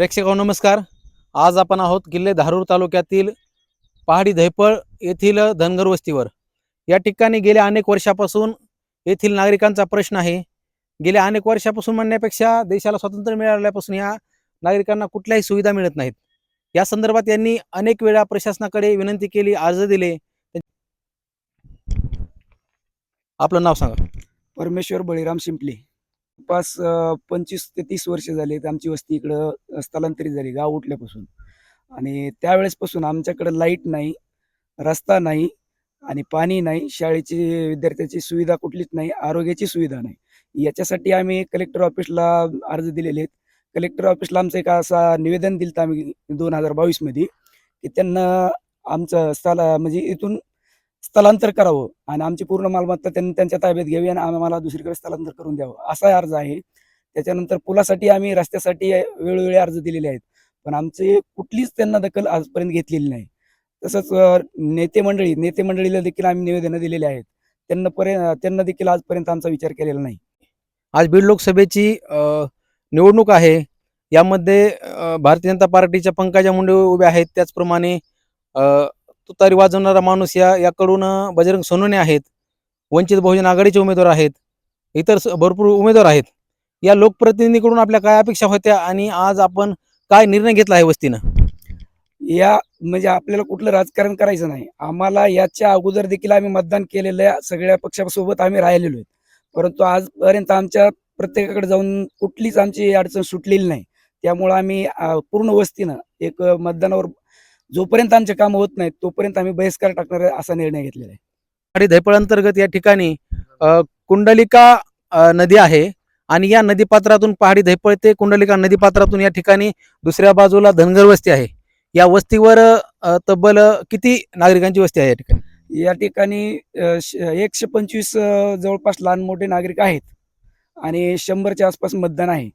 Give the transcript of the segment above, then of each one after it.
प्रेक्षक नमस्कार. आज आपण आहोत किल्ले धारूर तालुक्यातील पहाडी धैपळ येथील धनगर वस्तीवर. या ठिकाणी गेल्या अनेक वर्षापासून येथील नागरिकांचा प्रश्न आहे. गेल्या अनेक वर्षापासून म्हणण्यापेक्षा देशाला स्वातंत्र्य मिळाल्यापासून या नागरिकांना कुठल्याही सुविधा मिळत नाहीत. या संदर्भात यांनी अनेक वेळा प्रशासनाकडे विनंती केली अर्ज दिले. आपलं नाव सांगा. परमेश्वर बळीराम शिंपले. पास पंचवीस ते तीस वर्ष झाली आहेत आमची वस्ती इकडं स्थलांतरित झाली गाव उठल्यापासून. आणि त्यावेळेसपासून आमच्याकडं लाइट नाही रस्ता नाही आणि पाणी नाही शाळेची विद्यार्थ्याची सुविधा कुठलीच नाही आरोग्याची सुविधा नाही. याच्यासाठी आम्ही कलेक्टर ऑफिसला अर्ज दिलेले आहेत. कलेक्टर ऑफिसला आमचं एक असा निवेदन दिलं आम्ही दोन हजार बावीसमध्ये की त्यांना आमचं स्थला म्हणजे इथून स्थलांतर करावं आणि आमची पूर्ण मालमत्ता त्यांनी त्यांच्या ताब्यात घ्यावी आणि आम्हाला दुसरीकडे स्थलांतर करून द्यावं. असा अर्ज आहे. त्याच्यानंतर पुलासाठी आम्ही रस्त्यासाठी वेळोवेळी अर्ज दिलेले आहेत. पण आमचे कुठलीच त्यांना दखल आजपर्यंत घेतलेली नाही. तसंच नेते मंडळी नेते मंडळीला देखील आम्ही निवेदनं दिलेली आहेत. त्यांना पर्यंत त्यांना देखील आजपर्यंत आमचा विचार केलेला नाही. आज बीड लोकसभेची निवडणूक आहे. यामध्ये भारतीय जनता पार्टीच्या पंकजा मुंडे उभे आहेत. त्याचप्रमाणे तुतारी वाजवणारा माणूस या याकडून बजरंग सोनवणे आहेत वंचित बहुजन आघाडीचे उमेदवार आहेत इतर भरपूर उमेदवार आहेत. या लोकप्रतिनिधीकडून आपल्या काय अपेक्षा होत्या आणि आज आपण काय निर्णय घेतला आहे वस्तीनं? या म्हणजे आपल्याला कुठलं राजकारण करायचं नाही. आम्हाला याच्या अगोदर देखील आम्ही मतदान केलेल्या सगळ्या पक्षासोबत आम्ही राहिलेलो आहेत. परंतु आजपर्यंत आमच्या प्रत्येकाकडे जाऊन कुठलीच आमची अडचण सुटलेली नाही. त्यामुळं आम्ही पूर्ण वस्तीनं एक मतदानावर जोपर्यंत आमचे काम होत नाहीत तोपर्यंत आम्ही बहिष्कार टाकणार आहे असा निर्णय घेतलेला आहे. आणि धैपळ अंतर्गत या ठिकाणी कुंडलिका नदी आहे. आणि या नदीपात्रातून पहाडी धैपळ ते कुंडलिका नदीपात्रातून या ठिकाणी दुसऱ्या बाजूला धनगर वस्ती आहे. या वस्तीवर तब्बल किती नागरिकांची वस्ती आहे या ठिकाणी? या ठिकाणी एकशे पंचवीस जवळपास लहान मोठे नागरिक आहेत. आणि शंभरच्या आसपास मतदान आहे.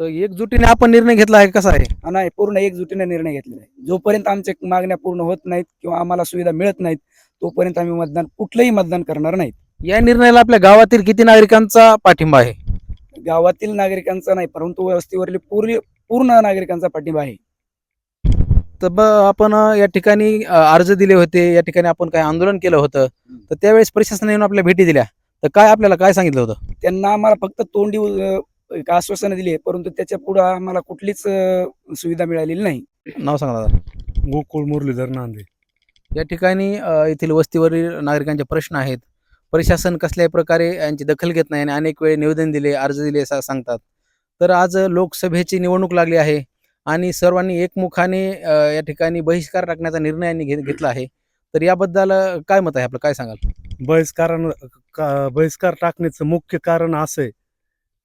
तर एकजुटीने आपण निर्णय घेतला आहे कसा आहे? हा नाही पूर्ण एकजुटीने निर्णय घेतलेला आहे. जोपर्यंत आमच्या मागण्या पूर्ण होत नाहीत किंवा आम्हाला सुविधा मिळत नाहीत तोपर्यंत आम्ही मतदान कुठलंही मतदान करणार नाहीत. या निर्णयाला आपल्या गावातील किती नागरिकांचा पाठिंबा आहे? गावातील नागरिकांचा नाही परंतु वस्तीवरील पूर्ण पूर्ण नागरिकांचा पाठिंबा आहे. तर ब आपण अ, या ठिकाणी अ, अर्ज दिले होते या ठिकाणी आपण काय आंदोलन केलं होतं तर त्यावेळेस प्रशासनाने येऊन आपल्या भेटी दिल्या. तर काय आपल्याला काय सांगितलं होतं? त्यांना आम्हाला फक्त तोंडी आश्वासनं दिली आहे परंतु त्याच्या पुढे आम्हाला कुठलीच सुविधा मिळालेली नाही. नाव सांगा दादा गोकुळ मुरलीधर नांदे. या ठिकाणी अ, येथील वस्तीवरील नागरिकांचे प्रश्न आहेत. प्रशासन कसल्याही प्रकारे यांची दखल घेत नाही आणि अनेक वेळे निवेदन दिले अर्ज दिले असं सांगतात. तर आज लोकसभेची निवडणूक लागली आहे आणि सर्वांनी एकमुखाने अ, या ठिकाणी बहिष्कार टाकण्याचा निर्णय यांनी घे घेतला आहे. तर याबद्दल अ, काय मत आहे आपलं? काय सांगाल? बहिष्कारण का- बहिष्कार टाकण्याचं मुख्य कारण असं आहे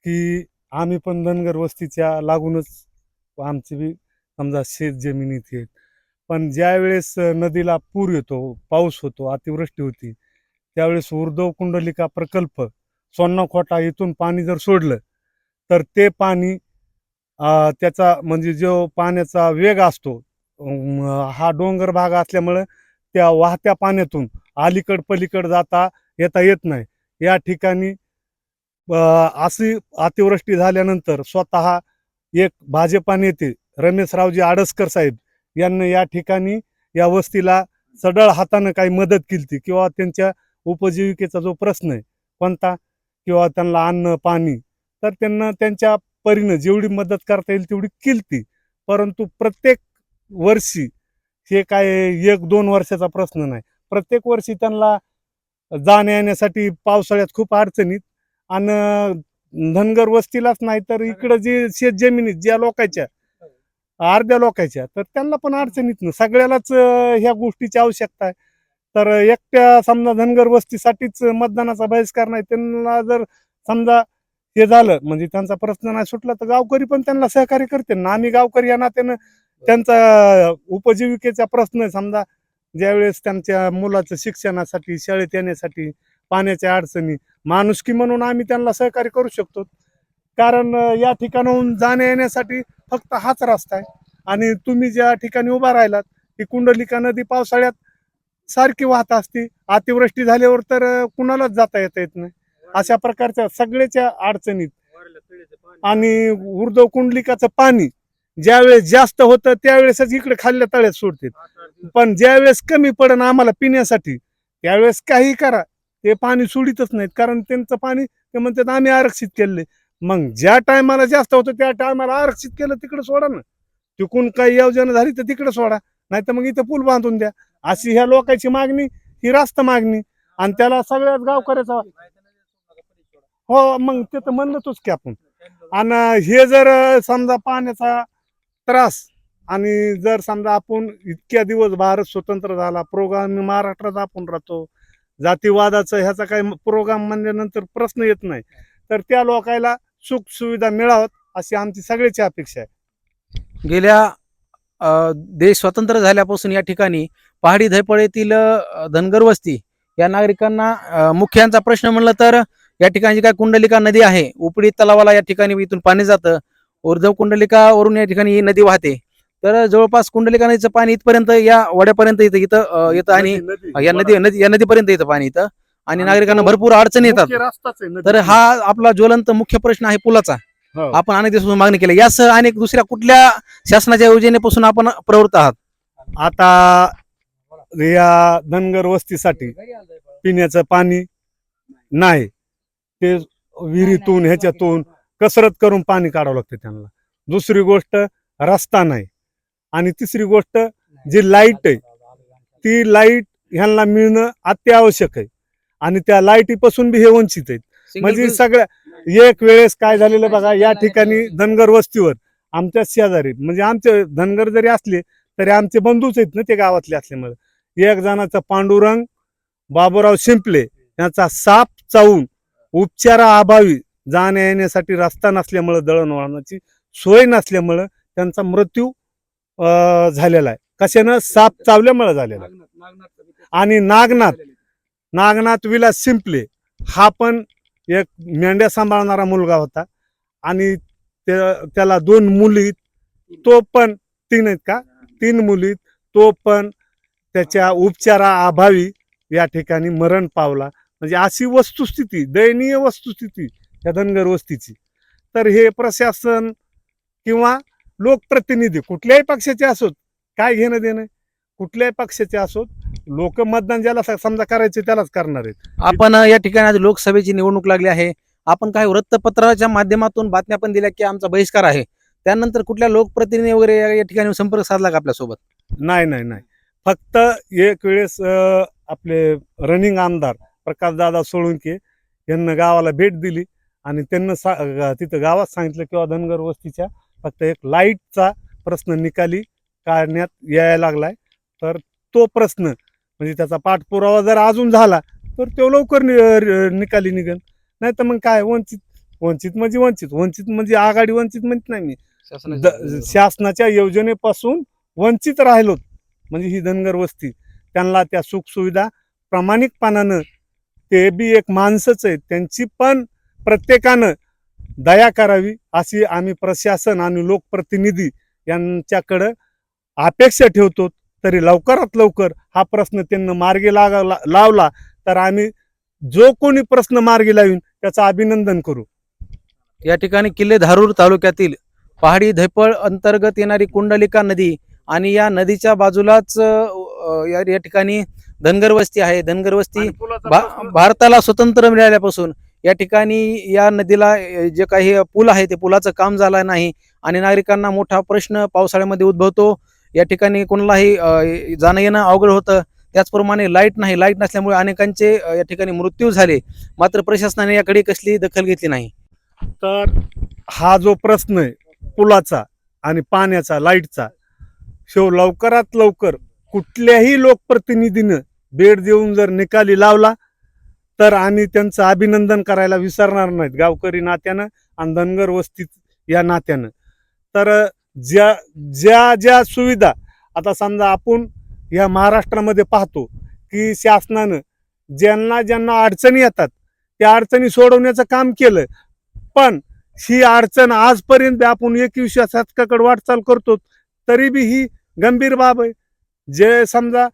की आम्ही पण धनगर वस्तीच्या लागूनच आमची बी समजा शेत जमिनीत आहेत. पण ज्यावेळेस नदीला पूर येतो पाऊस होतो अतिवृष्टी होती त्यावेळेस उर्धव कुंडलिका प्रकल्प सोन्नाखोटा इथून पाणी जर सोडलं तर ते पाणी त्याचा म्हणजे जो पाण्याचा वेग असतो हा डोंगर भाग असल्यामुळं त्या वाहत्या पाण्यातून अलीकड पलीकड जाता येता येत नाही. या ठिकाणी अशी अतिवृष्टी झाल्यानंतर स्वतः एक भाजपा नेते रमेशरावजी आडसकर साहेब यांनी या ठिकाणी या वस्तीला सडळ हातानं काही मदत केली किंवा त्यांच्या उपजीविकेचा जो प्रश्न आहे कोणता किंवा त्यांना अन्न पाणी तर त्यांना त्यांच्या परीनं जेवढी मदत करता येईल तेवढी केली परंतु प्रत्येक वर्षी हे काय एक दोन वर्षाचा प्रश्न नाही. प्रत्येक वर्षी त्यांना जाण्या येण्यासाठी पावसाळ्यात खूप अडचणीत आणि धनगर वस्तीलाच नाही तर इकडं जे शेत जमिनीत ज्या लोकांच्या अर्ध्या लोकांच्या तर त्यांना पण अडचणीत ना सगळ्यालाच ह्या गोष्टीची आवश्यकता आहे. तर एकट्या समजा धनगर वस्तीसाठीच मतदानाचा बहिष्कार नाही त्यांना जर समजा हे झालं म्हणजे त्यांचा प्रश्न नाही सुटला तर गावकरी पण त्यांना सहकार्य करते ना. आम्ही गावकरी या नात्यानं त्यांचा उपजीविकेचा प्रश्न आहे. समजा ज्यावेळेस त्यांच्या मुलाचं शिक्षणासाठी शाळेत येण्यासाठी पाण्याच्या अडचणी माणुसकी म्हणून आम्ही त्यांना सहकार्य करू शकतो. कारण या ठिकाणाहून जाण्या येण्यासाठी फक्त हाच रस्ता आहे. आणि तुम्ही ज्या ठिकाणी उभा राहिलात ती कुंडलिका नदी पावसाळ्यात सारखी वाहत असती अतिवृष्टी झाल्यावर तर कुणालाच जाता येता येत नाही. अशा प्रकारच्या सगळ्याच्या अडचणीत. आणि उर्दव कुंडलिकाचं पाणी ज्यावेळेस जास्त होतं त्यावेळेसच इकडे खाल्ल्या तळ्यात सोडते पण ज्यावेळेस कमी पडन आम्हाला पिण्यासाठी त्यावेळेस काही करा. ते पाणी सोडितच नाहीत कारण त्यांचं पाणी ते म्हणतात आम्ही आरक्षित केले मग ज्या टायमाला जास्त होतं त्या टायमाला आरक्षित केलं तिकडे सोडा ना. तिकून काही योजना झाली तर तिकडे सोडा नाही तर मग इथं पूल बांधून द्या. अशी ह्या लोकांची मागणी ही रास्त मागणी. आणि त्याला सगळ्याच गावकऱ्याचा हो मग ते तर म्हणतोच की आपण. आणि हे जर समजा पाण्याचा त्रास आणि जर समजा आपण इतक्या दिवस भारत स्वतंत्र झाला प्रोग्राम महाराष्ट्रात आपण राहतो जातीवादाचं ह्याचा काही प्रोग्राम म्हणल्यानंतर प्रश्न येत नाही. तर त्या लोकायला सुख सुविधा मिळावत अशी आमची सगळ्याची अपेक्षा आहे. गेल्या देश स्वतंत्र झाल्यापासून या ठिकाणी पहाडी धैपळेतील धनगर वस्ती या नागरिकांना मुख्यांचा प्रश्न म्हणलं तर या ठिकाणी काय कुंडलिका नदी आहे? उपडी तलावाला या ठिकाणी इथून पाणी जातं. उर्धव कुंडलिकावरून या ठिकाणी ही नदी वाहते. तर जवळपास कुंडलिका नदीचं पाणी इथपर्यंत या वड्यापर्यंत इथं इथं येतं आणि या नदी नदी या नदीपर्यंत येतं पाणी इथं. आणि नागरिकांना भरपूर अडचणी येतात. तर हा आपला ज्वलंत मुख्य प्रश्न आहे पुलाचा. हो. आपण अनेक दिवसापासून मागणी केली. यासह अनेक दुसऱ्या कुठल्या शासनाच्या योजनेपासून आपण प्रवृत्त आहात? आता या धनगर वस्तीसाठी पिण्याचं पाणी नाही. ते विहिरीतून ह्याच्यातून कसरत करून पाणी काढावं लागतं त्यांना. दुसरी गोष्ट रस्ता नाही. आणि तिसरी गोष्ट जी लाइट आहे ती लाइट ह्यांना मिळणं अत्यावश्यक आहे. आणि त्या लाईटीपासून बी हे वंचित आहेत. म्हणजे सगळ्या एक वेळेस काय झालेलं बघा या ठिकाणी धनगर वस्तीवर आमच्या शेजारी म्हणजे आमचे धनगर जरी असले तरी आमचे बंधूच आहेत ना ते गावातले असल्यामुळे. एक जणाचा पांडुरंग बाबूराव शिंपले यांचा साप चावून उपचाराअभावी जाण्या येण्यासाठी रस्ता नसल्यामुळं दळणवळणाची सोय नसल्यामुळं त्यांचा मृत्यू झालेला आहे. कशानं? साप चावल्यामुळे झालेला आहे. आणि नागनाथ नागनाथ विलास शिंपले हा पण एक मेंढ्या सांभाळणारा मुलगा होता. आणि त्या- त्याला दोन मुली तो पण तीन आहेत का? तीन मुली तो पण त्याच्या उपचाराअभावी या ठिकाणी मरण पावला. म्हणजे अशी वस्तुस्थिती दयनीय वस्तुस्थिती या धनगर वस्तीची. तर हे प्रशासन किंवा लोकप्रतिनिधी कुठल्याही पक्षाचे असोत काय घेणं देणं कुठल्याही पक्षाचे असोत लोक मतदान ज्याला समजा करायचे त्यालाच करणार आहेत. आपण या ठिकाणी आज लोकसभेची निवडणूक लागली आहे. आपण काही वृत्तपत्राच्या माध्यमातून बातम्या पण दिल्या की आमचा बहिष्कार आहे. त्यानंतर कुठल्या लोकप्रतिनिधी वगैरे या- ठिकाणी संपर्क साधला का आपल्यासोबत? नाही नाही नाही. फक्त एक वेळेस आपले रनिंग आमदार प्रकाशदादा सोळुंके यांना गावाला भेट दिली आणि त्यांना सा तिथं गावात सांगितलं किंवा धनगर वस्तीच्या फक्त एक लाईटचा प्रश्न निकाली काढण्यात यायला लागलाय. तर तो प्रश्न म्हणजे त्याचा पाठपुरावा जर अजून झाला तर तो लवकर नि- निकाली निघेल. नाही तर मग काय वंचित वंचित म्हणजे वंचित वंचित म्हणजे आघाडी वंचित म्हणत नाही मी. शासनाच्या योजनेपासून. वंचित राहिलो म्हणजे ही धनगर वस्ती. त्यांना त्या सुखसुविधा प्रामाणिकपणानं ते बी एक माणसंच आहेत त्यांची पण प्रत्येकानं दया करावी अशी आम्ही प्रशासन आणि लोकप्रतिनिधी यांच्याकडं अपेक्षा ठेवतो. तरी लवकरात लवकर हा प्रश्न त्यांना मार्गी लागा लावला तर आम्ही जो कोणी प्रश्न मार्गी लावीन त्याचं अभिनंदन करू. या ठिकाणी किल्ले धारूर तालुक्यातील पहाडी धैपळ अंतर्गत येणारी कुंडलिका नदी आणि या नदीच्या बाजूलाच अ, या या ठिकाणी धनगर वस्ती आहे. धनगर वस्ती भा- भारताला स्वतंत्र मिळाल्यापासून या ठिकाणी या नदीला जे काही पूल आहे ते पुलाचं काम झालं नाही आणि नागरिकांना मोठा प्रश्न पावसाळ्यामध्ये उद्भवतो. या ठिकाणी कोणालाही जाणं येणं अवघड होतं. त्याचप्रमाणे लाइट नाही लाइट नसल्यामुळे अनेकांचे या ठिकाणी मृत्यू झाले. मात्र प्रशासनाने याकडे कसली दखल घेतली नाही. तर हा जो प्रश्न आहे पुलाचा आणि पाण्याचा लाईटचा शेव लवकरात लवकर कुठल्याही लोकप्रतिनिधीनं भेट देऊन जर निकाली लावला तर आम्ही त्यांचं अभिनंदन करायला विसरणार नाहीत. गावकरी नात्यानं आणि धनगर वस्तीत या नात्यानं. तर ज्या ज्या ज्या सुविधा आता समजा आपण या महाराष्ट्रामध्ये पाहतो की शासनानं ज्यांना ज्यांना अडचणी येतात त्या अडचणी सोडवण्याचं काम केलं. पण ही अडचण आजपर्यंत आपण एकविसव्या शतकाकडे वाटचाल करतो तरी बी ही गंभीर बाब आहे. जे समजा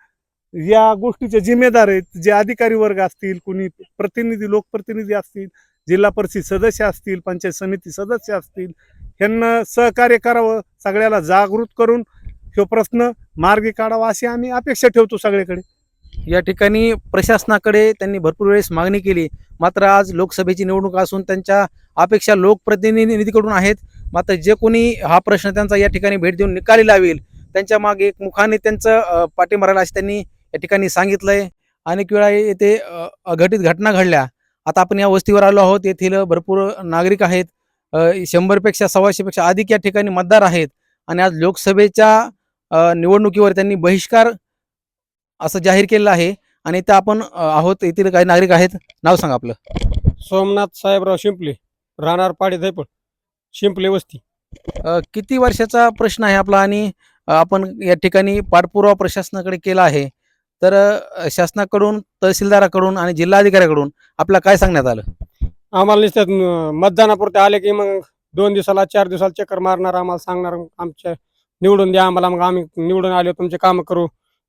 या गोष्टीचे जिम्मेदार आहेत. जे अधिकारी वर्ग असतील कुणी प्रतिनिधी लोकप्रतिनिधी असतील जिल्हा परिषद सदस्य असतील पंचायत समिती सदस्य असतील ह्यांना सहकार्य करावं सगळ्याला जागृत करून ह्यो प्रश्न मार्गी काढावा अशी आम्ही अपेक्षा ठेवतो सगळीकडे. या ठिकाणी प्रशासनाकडे त्यांनी भरपूर वेळेस मागणी केली. मात्र आज लोकसभेची निवडणूक असून त्यांच्या अपेक्षा लोकप्रतिनिधीकडून आहेत. मात्र जे कोणी हा प्रश्न त्यांचा या ठिकाणी भेट देऊन निकाली लावेल त्यांच्या मागे एक मुखाने त्यांचं पाठिंबा राहिला अशी त्यांनी या ठिकाणी सांगितलंय. अनेक वेळा येथे अघटित घटना घडल्या. आता आपण या वस्तीवर आलो आहोत. येथील भरपूर नागरिक आहेत. शंभरपेक्षा सव्वाशेपेक्षा अधिक या ठिकाणी मतदार आहेत. आणि आज लोकसभेच्या निवडणुकीवर त्यांनी बहिष्कार असं जाहीर केलेलं आहे. आणि इथं आपण आहोत. येथील काही नागरिक आहेत. नाव सांगा आपलं. सोमनाथ साहेबराव शिंपले राहणार पाडी दैपड शिंपले वस्ती. किती वर्षाचा प्रश्न आहे आपला? आणि आपण या ठिकाणी पाठपुरावा प्रशासनाकडे केला आहे. तर शासनाकडून तहसीलदाराकडून आणि जिल्हाधिकाऱ्याकडून आपल्याला काय सांगण्यात आलं? आम्हाला अं, मतदानापुरते आले की मग दोन दिवसाला चार दिवसाला चक्कर मारणार आम्हाला सांगणार आमच्या निवडून द्या आम्हाला मग आम्ही निवडून आलो तुमचे काम करू.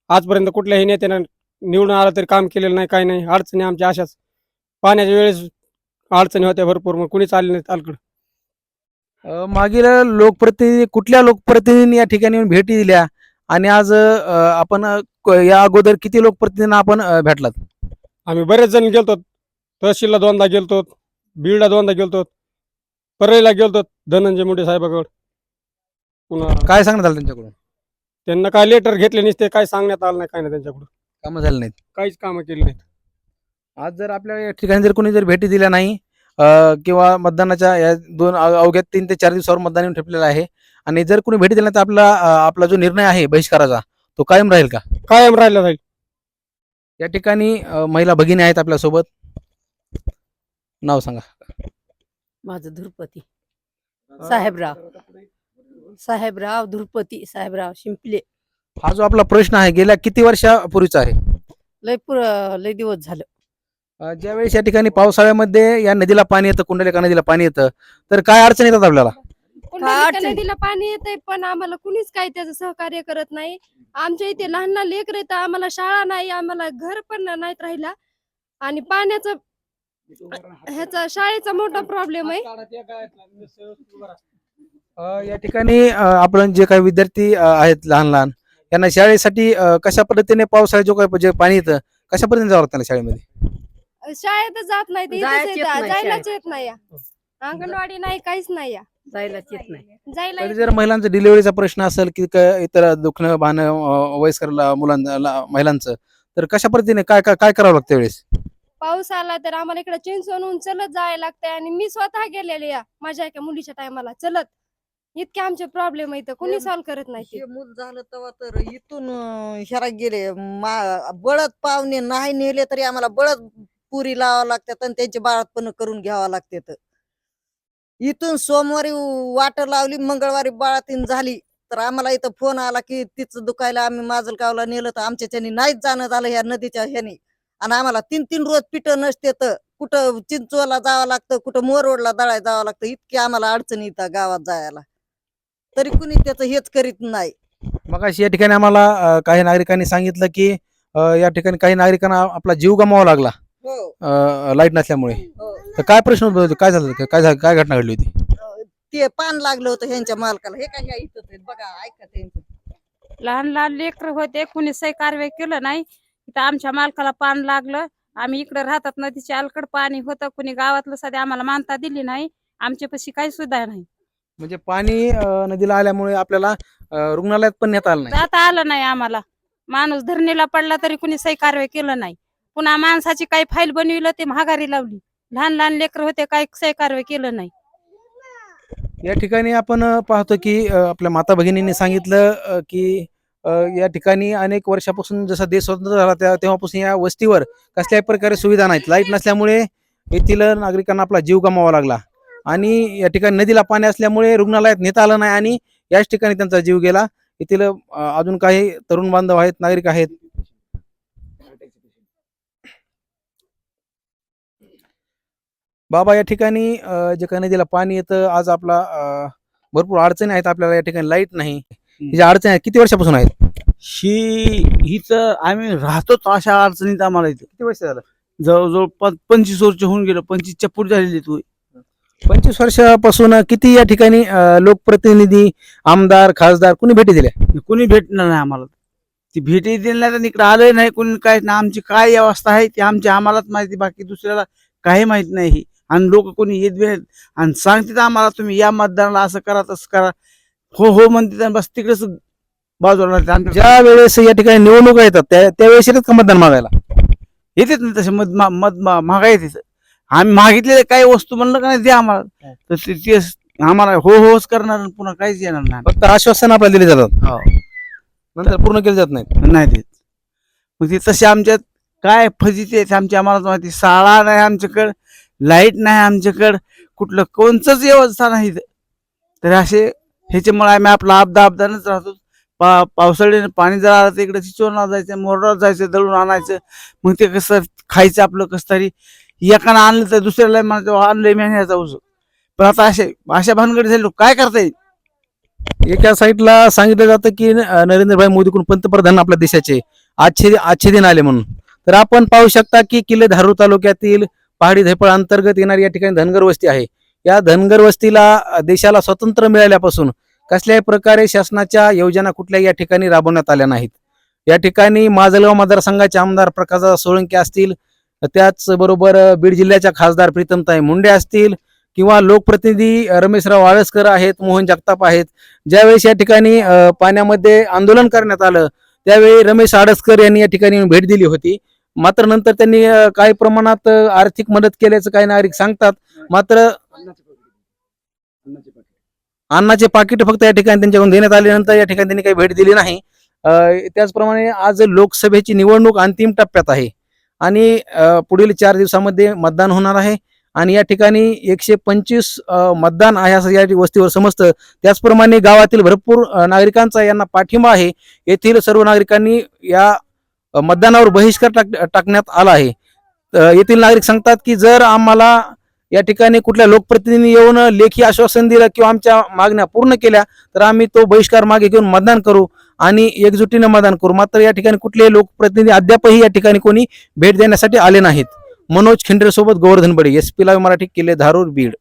आजपर्यंत कुठल्याही नेत्यानं निवडून आलं तरी काम केलेलं नाही काही नाही अडचणी आमच्या अशाच. पाण्याच्या वेळेस अडचणी होत्या भरपूर मग कुणीच आले नाहीत अलीकडं. अ, मागील लोकप्रतिनिधी कुठल्या लोकप्रतिनिधींनी या ठिकाणी भेटी दिल्या? आणि आज आपण या अगोदर किती लोकप्रतिनिधींना आपण भेटलात? आम्ही बरेच जण गेलतो. तहसीलला दोनदा गेलतो. बीडला दोनदा गेलतो. परळीला गेलतो धनंजय मुंडे साहेबाकडे. पुन्हा काय सांगण्यात आलं त्यांच्याकडून? त्यांना काय लेटर घेतले नसते काय सांगण्यात आलं नाही काय नाही त्यांच्याकडून. कामं झालं नाहीत. काहीच कामं केली नाहीत. आज जर आपल्या या ठिकाणी जर कोणी जर भेटी दिल्या नाही किंवा मतदानाच्या या दोन अव- अवघ्या तीन ते चार दिवसावर मतदान येऊन ठेपलेलं आहे आणि जर कोणी भेटी दिल्या तर आपला आपला जो निर्णय आहे बहिष्काराचा तो कायम राहील का? कायम राहिला जाईल या ठिकाणी अ, महिला भगिनी आहेत आपल्यासोबत. नाव सांगा. माझं धुरपती साहेबराव. साहेबराव धुरपती साहेबराव शिंपले. हा जो आपला प्रश्न आहे गेल्या किती वर्षापूर्वीचा आहे? लय पुर लय दिवस झालं. अ, ज्यावेळेस या ठिकाणी पावसाळ्यामध्ये या नदीला पाणी येतं कुंडलिका नदीला पाणी येतं तर काय अडचण येतात आपल्याला? नदीला पाणी येतंय पण आम्हाला कुणीच काही त्याचं सहकार्य करत नाही आमच्या इथे लहान लहान लेकर येतं आम्हाला शाळा नाही आम्हाला घर पण नाहीत राहिला आणि पाण्याचं ह्याचा शाळेचा मोठा प्रॉब्लेम आहे अ, या ठिकाणी अ, आपण जे काही विद्यार्थी अ, आहेत लहान लहान यांना शाळेसाठी अ, कशा पद्धतीने पावसाळ्यात जो काही जे पाणी येतं कशा पद्धतीने जावं लागतं त्यांना शाळेमध्ये शाळेतच जात नाही ते इथंच जायच येत येतं. नाही जायलाच शाळेत. येत नाही या. अंगणवाडी नाही काहीच नाही या जायलाच येत नाही. जायला तरी जर महिलांचा डिलिव्हरीचा प्रश्न असेल की क- इतर दुखणं बाणं अ, वयस्कर ला- मुलांना ला- महिलांचं तर कशा पद्धतीने काय काय काय करावं लागतं त्यावेळेस पाऊस आला तर आम्हाला इकडे चिंचवून चलत जायला लागतंय आणि मी स्वतः गेलेले या माझ्या एका मुलीच्या टायमाला चलत. इतके आमचे प्रॉब्लेम आहेत. कुणी सॉल्व्ह करत नाही ते. हे मूल झालं तेव्हा तर इथून अं, ह्याला गेले. मा बळद पाहुणे नाही नेले तरी आम्हाला बळद पुरी लावावं लागतात आणि त्यांचे बाळातपण करून घ्यावं लागते इथून सोमवारी वाट लावली मंगळवारी बाळातीन झाली. तर आम्हाला इथं फोन आला की तिचं दुखायला आम्ही माजलगावला नेलं तर आमच्याच्यानी नाहीच जाणं झालं ह्या नदीच्या ह्यानी. आणि आम्हाला तीन तीन रोज पिठं नसते तर कुठं चिंचोला जावं लागतं कुठं मोरोडला दळाय जावं लागतं इतकी आम्हाला अडचणी येतात गावात जायला. तरी कुणी त्याचं हेच करीत नाही. मग या ठिकाणी आम्हाला अ, काही नागरिकांनी सांगितलं की अ, या ठिकाणी काही नागरिकांना आपला जीव गमावा लागला हो. लाइट नसल्यामुळे. हो. तर काय प्रश्न उद्भवले? काय झालं? काय झालं? काय घटना घडली होती? ते पान लागलं होतं ह्यांच्या मालकाला. हे काय ह्या बघा ऐका त्यांचं. लहान लहान लेकर होते कुणी सही कारवाई केलं नाही. इथं आमच्या मालकाला पान लागलं. आम्ही इकडे राहतात नदीच्या अलकड पाणी होतं. कुणी गावातलं सध्या आम्हाला मानता दिली नाही. आमच्या पशी काही सुद्धा नाही. म्हणजे पाणी अ, नदीला आल्यामुळे आपल्याला अ, रुग्णालयात पण नेता आलं नाही. जाता आलं नाही आम्हाला. माणूस धरणीला पडला तरी कुणी सही कारवाई केलं नाही. पुन्हा माणसाची काही फाईल बनविलं ते महागारी लावली. लहान लहान लेकर होते काय सही कारवाई केलं नाही. या ठिकाणी आपण पाहतो की आपल्या माता भगिनींनी सांगितलं की या ठिकाणी अनेक वर्षापासून जसा देश स्वतंत्र झाला त्या तेव्हापासून या वस्तीवर कसल्याही प्रकारे सुविधा नाहीत. लाइट नसल्यामुळे येथील नागरिकांना आपला जीव गमावा लागला. आणि या ठिकाणी नदीला पाणी असल्यामुळे रुग्णालयात नेता आलं नाही आणि याच ठिकाणी त्यांचा जीव गेला. येथील अजून काही तरुण बांधव आहेत नागरिक आहेत बाबा या ठिकाणी जे काही नदीला पाणी येतं आज आपला भरपूर अडचणी आहेत आपल्याला या ठिकाणी लाइट नाही. ज्या अडचणी आहेत किती वर्षापासून आहेत? ही हीच आम्ही राहतोच अशा अडचणीत आम्हाला इथं. किती वर्ष झालं? जवळजवळ प- पंचवीस वर्ष होऊन गेलं पंचवीसच्या पुढे झालेली तू पंचवीस वर्षापासून किती या ठिकाणी अ, लोकप्रतिनिधी आमदार खासदार कुणी भेटी दिल्या? कुणी भेटणार नाही आम्हाला. ती भेटी दिली नाही तर इकडे आलंय नाही कुणी काय नाही आमची काय व्यवस्था आहे ती आमची आम्हालाच माहिती बाकी दुसऱ्याला काही माहीत नाही आणि लोक कोणी येत नाहीत आणि सांगतात आम्हाला तुम्ही या मतदानाला असं करा तसं करा. हो हो म्हणते बस तिकडेच बाजूला ज्या वेळेस या ठिकाणी निवडणुका येतात त्या त्यावेळेस येतात का मतदान मागायला? येतात ना तसे मध मा- मध मा- महागाई येते आम्ही मागितलेले काही वस्तू म्हणलं का नाही द्या आम्हाला. तर ते आम्हाला हो होच करणार आणि पुन्हा काहीच येणार नाही. फक्त आश्वासन आपल्याला दिले जातात. हो. नंतर पूर्ण केले जात नाही नाही देत. मग ते तसे आमच्यात काय फजिती आहेत आमची आम्हाला माहिती शाळा नाही आमच्याकडं. लाइट नाही आमच्याकडं. कुठलं कोणचंच व्यवस्था नाही तर असे ह्याच्यामुळे आम्ही आपला आपदा आपदानच राहतो. पा पावसाळ्याने पाणी जर आलं तर इकडे चिचोरला जायचं मोरडाला जायचं दळून आणायचं. मग ते कसं खायचं आपलं कसं तरी. एकानं आणलं तर दुसऱ्याला म्हणायचं आणलं मी जाऊ पण आता असे अशा भानगडी झालो काय करता येईल? एका साईडला सांगितलं जातं की अ, नरेंद्रभाई मोदीकडून पंतप्रधान आपल्या देशाचे आजचे आजचे दिन आले म्हणून. तर आपण पाहू शकता की किल्ले धारूर तालुक्यातील पहाडी धैपळ अंतर्गत येणारी या ठिकाणी धनगर वस्ती आहे. या धनगर वस्तीला देशाला स्वतंत्र मिळाल्यापासून कसल्याही प्रकारे शासनाच्या योजना कुठल्याही या ठिकाणी राबवण्यात आल्या नाहीत. या ठिकाणी माजलगाव मतदारसंघाचे आमदार प्रकाशदा सोळंके असतील त्याचबरोबर बीड जिल्ह्याच्या खासदार प्रीतमताई मुंडे असतील किंवा लोकप्रतिनिधी रमेशराव आळसकर आहेत मोहन जगताप आहेत ज्यावेळेस या ठिकाणी पाण्यामध्ये आंदोलन करण्यात आलं त्यावेळी रमेश आडसकर यांनी या ठिकाणी भेट दिली होती. मात्र नंतर त्यांनी काही प्रमाणात आर्थिक मदत केल्याचं काही नागरिक सांगतात. मात्र अन्नाचे पाकिट फक्त या ठिकाणी त्यांच्याकडून देण्यात आल्यानंतर या ठिकाणी त्यांनी काही भेट दिली नाही. त्याचप्रमाणे आज लोकसभेची निवडणूक अंतिम टप्प्यात आहे. आणि पुढील चार दिवसामध्ये मतदान होणार आहे. आणि या ठिकाणी एकशे पंचवीस मतदान आहे असं या वस्तीवर समजतं. त्याचप्रमाणे गावातील भरपूर नागरिकांचा यांना पाठिंबा आहे. येथील सर्व नागरिकांनी या मतदानावर बहिष्कार टाक टाकण्यात आला आहे. येथील नागरिक सांगतात की जर आम्हाला या ठिकाणी कुठल्या लोकप्रतिनिधी येऊन लेखी आश्वासन दिलं किंवा आमच्या मागण्या पूर्ण केल्या तर आम्ही तो बहिष्कार मागे घेऊन मतदान करू आणि एकजुटीने मतदान करू. मात्र या ठिकाणी कुठले लोकप्रतिनिधी अद्यापही या ठिकाणी कोणी भेट देण्यासाठी आले नाहीत. मनोज खिंडरे सोबत Govardhan Bade S P live Marathi Kille Dharur Beed.